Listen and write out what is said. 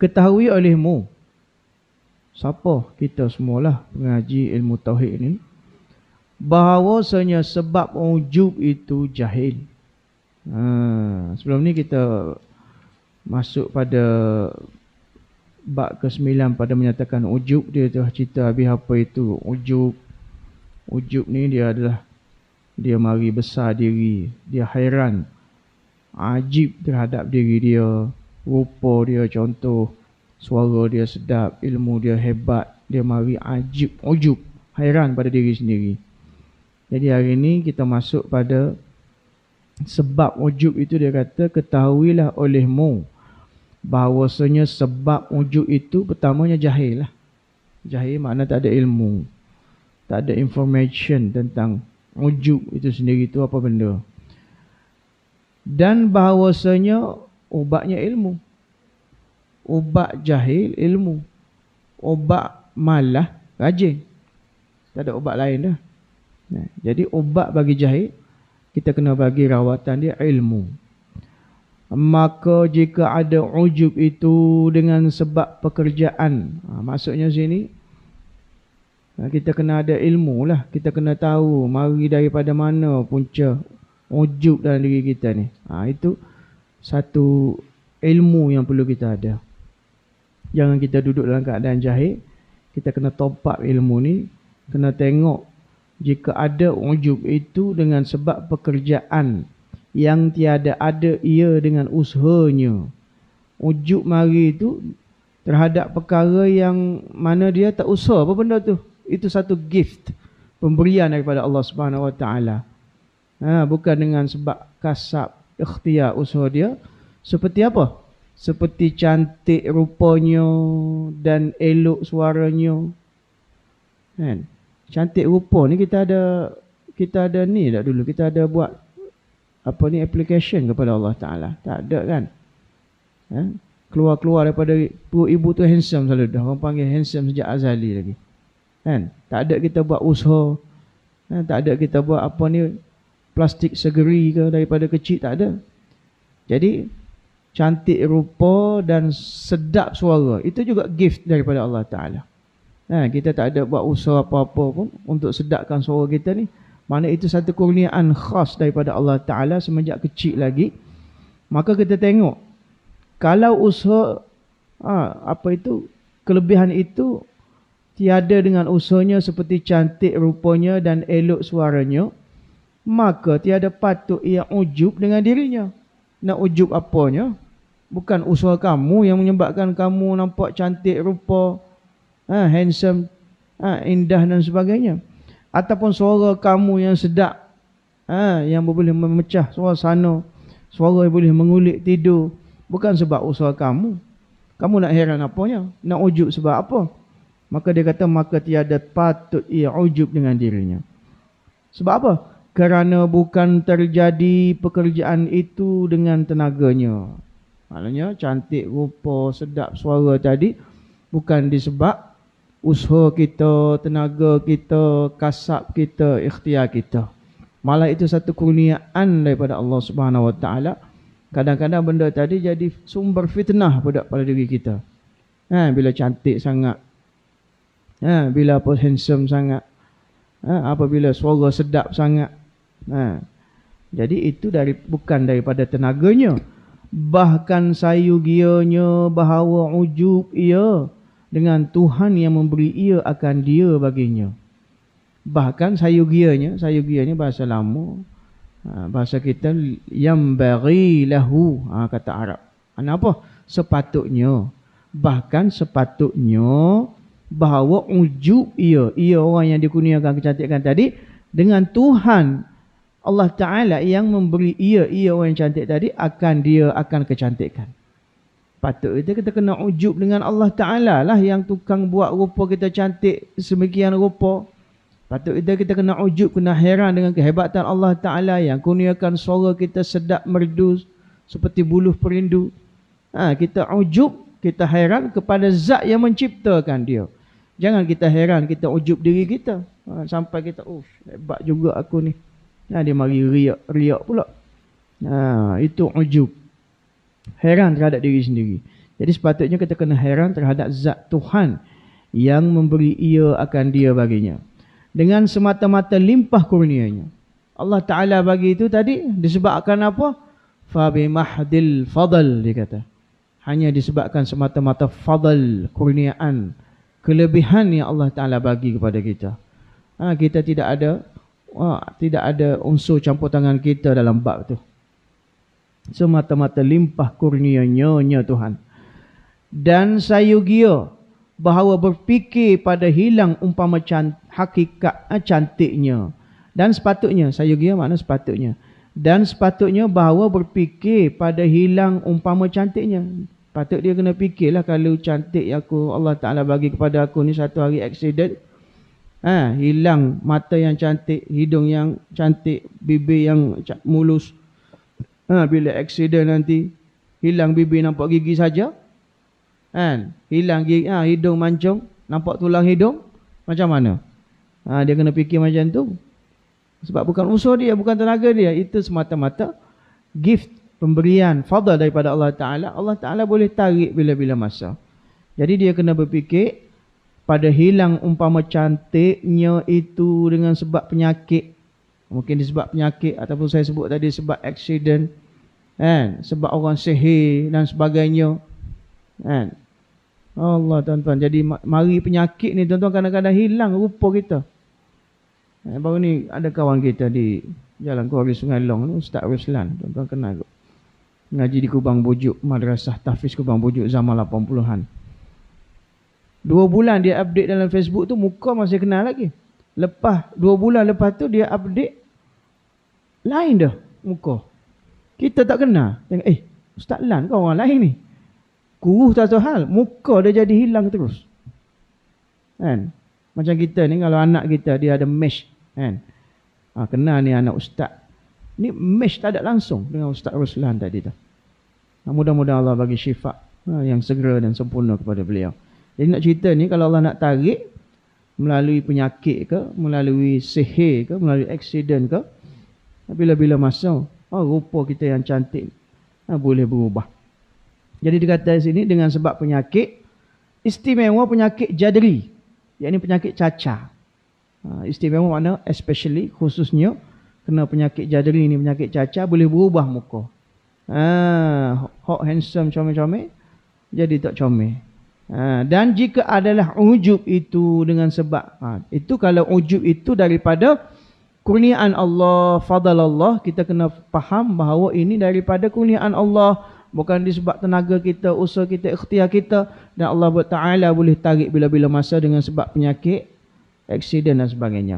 ketahui olehmu. Siapa kita semualah pengaji ilmu tauhid ni? Bahawasanya sebab ujub itu jahil. Ha, sebelum ni kita masuk pada bab ke-9 pada menyatakan ujub dia telah cerita habis apa itu. Ujub ujub ni dia adalah dia mari besar diri. Dia hairan ajib terhadap diri dia rupa dia contoh suara dia sedap ilmu dia hebat dia mari ajib ujub hairan pada diri sendiri. Jadi hari ini kita masuk pada sebab ujub itu dia kata ketahuilah olehmu bahawasanya sebab ujub itu pertamanya jahil lah. Jahil makna tak ada ilmu tak ada information tentang ujub itu sendiri itu apa benda. Dan bahawasanya ubatnya ilmu. Ubat jahil ilmu. Ubat malah rajin. Tak ada ubat lain dah. Jadi ubat bagi jahil kita kena bagi rawatan dia ilmu. Maka jika ada ujub itu dengan sebab pekerjaan ha, maksudnya sini ha, kita kena ada ilmu lah. Kita kena tahu mari daripada mana punca ujub dalam diri kita ni. Ha, itu satu ilmu yang perlu kita ada Jangan kita duduk dalam keadaan jahil. Kita kena top up ilmu ni. Kena tengok jika ada ujub itu dengan sebab pekerjaan yang tiada ada ia dengan usahanya. Ujub mari itu terhadap perkara yang mana dia tak usaha apa benda tu. Itu satu gift pemberian daripada Allah Subhanahu Wa Taala. Ha, bukan dengan sebab kasab ikhtiar usaha dia. Seperti apa? seperti cantik rupanya dan elok suaranya. Kan? Cantik rupa ni kita ada kita ada ni tak dulu kita ada buat apa ni application kepada Allah Taala. Tak ada kan? Ha? Keluar-keluar daripada perut ibu tu handsome selalu dah. Orang panggil handsome sejak azali lagi. Kan? Tak ada kita buat usaha. Ha? Tak ada kita buat apa ni plastik segeri ke daripada kecil tak ada. Jadi cantik rupa dan sedap suara. Itu juga gift daripada Allah Ta'ala. Ha, kita tak ada buat usaha apa-apa pun untuk sedapkan suara kita ni. Mana itu satu kurniaan khas daripada Allah Ta'ala semenjak kecil lagi. Maka kita tengok. Kalau usaha, ha, apa itu, kelebihan itu tiada dengan usahanya seperti cantik rupanya dan elok suaranya. Maka tiada patut ia ujub dengan dirinya. Nak ujub apanya? Bukan usaha kamu yang menyebabkan kamu nampak cantik rupa ha, handsome ha, indah dan sebagainya. Ataupun suara kamu yang sedap ha, yang boleh memecah suasana suara yang boleh mengulik tidur. Bukan sebab usaha kamu. Kamu nak heran apanya? Nak ujub sebab apa? Maka dia kata maka tiada patut ia ujub dengan dirinya. Sebab apa kerana bukan terjadi pekerjaan itu dengan tenaganya. Maknanya cantik rupa, sedap suara tadi bukan disebab usaha kita, tenaga kita, kasab kita, ikhtiar kita. Malah itu satu kurniaan daripada Allah Subhanahu Wa Taala. Kadang-kadang benda tadi jadi sumber fitnah pada pada diri kita. Ha, bila cantik sangat. Ha, bila apa handsome sangat. Ha, apabila suara sedap sangat. Ha. Jadi itu dari bukan daripada tenaganya. Bahkan sayugianya bahawa ujub ia dengan Tuhan yang memberi ia akan dia baginya. Bahkan sayugianya, sayugianya bahasa lama. Ha, bahasa kita yang bagi lahu ha, kata Arab. Kenapa? Sepatutnya. Bahkan sepatutnya bahawa ujub ia. Ia orang yang dikurniakan kecantikan tadi. Dengan Tuhan Allah Ta'ala yang memberi ia, ia orang yang cantik tadi, akan dia akan kecantikan. Patut kita, kita kena ujub dengan Allah Ta'ala lah yang tukang buat rupa kita cantik semikian rupa. Patut kita, kita kena ujub, kena heran dengan kehebatan Allah Ta'ala yang kurniakan suara kita sedap merdu seperti buluh perindu. Ha, kita ujub, kita heran kepada zat yang menciptakan dia. Jangan kita heran, kita ujub diri kita. Ha, sampai kita, oh hebat juga aku ni. Ha, dia mari riak-riak pula. Ha, itu ujub. Heran terhadap diri sendiri. Jadi sepatutnya kita kena heran terhadap zat Tuhan yang memberi ia akan dia baginya. Dengan semata-mata limpah kurnianya. Allah Ta'ala bagi itu tadi disebabkan apa? Fabi mahdil fadal dia kata. Hanya disebabkan semata-mata fadal kurniaan. Kelebihan yang Allah Ta'ala bagi kepada kita. Ha, kita tidak ada ha, tidak ada unsur campur tangan kita dalam bab tu. Semata-mata limpah kurnianya Tuhan. Dan sayugia bahawa berfikir pada hilang umpama can, hakikat eh, cantiknya. Dan sepatutnya sayugia makna sepatutnya. Dan sepatutnya bahawa berfikir pada hilang umpama cantiknya. Patut dia kena fikirlah kalau cantik yang aku Allah Taala bagi kepada aku ni satu hari accident ha, hilang mata yang cantik hidung yang cantik bibir yang mulus ha, bila accident nanti hilang bibir nampak gigi saja Kan? Hilang gigi, ha, hidung mancung, nampak tulang hidung, macam mana? Ha, dia kena fikir macam tu. Sebab bukan usaha dia, bukan tenaga dia. Itu semata-mata gift, pemberian, fadal daripada Allah Ta'ala. Allah Ta'ala boleh tarik bila-bila masa. Jadi dia kena berfikir pada hilang umpama cantiknya itu dengan sebab penyakit. Mungkin disebab penyakit ataupun saya sebut tadi sebab accident. Kan? Sebab orang sihir dan sebagainya. Kan? Allah tuan-tuan. Jadi mari penyakit ni tuan-tuan kadang-kadang hilang rupa kita. Eh, baru ni ada kawan kita di Jalan Kuala Sungai Long ni Ustaz Ruslan. Tuan-tuan kenal. Ngaji di Kubang Bujuk. Madrasah Tafiz Kubang Bujuk zaman 80-an. Dua bulan dia update dalam Facebook tu muka masih kenal lagi. Lepas dua bulan lepas tu dia update lain dah muka. Kita tak kenal. Tengok eh Ustaz Lan kau orang lain ni. Kuruh tak hal. Muka dia jadi hilang terus. Kan? Macam kita ni kalau anak kita dia ada mesh. Kan? Ha, kena ni anak ustaz. Ni mesh tak ada langsung dengan Ustaz Ruslan tadi tu. Ha, mudah-mudahan Allah bagi syifa ha, yang segera dan sempurna kepada beliau. Jadi nak cerita ni kalau Allah nak tarik melalui penyakit ke, melalui sihir ke, melalui accident ke, bila-bila masa, oh, rupa kita yang cantik ha, boleh berubah. Jadi dikata di sini dengan sebab penyakit istimewa penyakit jadri, yakni penyakit cacar. Ha, istimewa mana especially khususnya kena penyakit jadri ini penyakit cacar boleh berubah muka. Ha, hot handsome comel-comel jadi tak comel. Ha, dan jika adalah ujub itu dengan sebab ha, itu kalau ujub itu daripada kurniaan Allah, fadal Allah, kita kena faham bahawa ini daripada kurniaan Allah bukan disebab tenaga kita, usaha kita, ikhtiar kita dan Allah Taala boleh tarik bila-bila masa dengan sebab penyakit, aksiden dan sebagainya.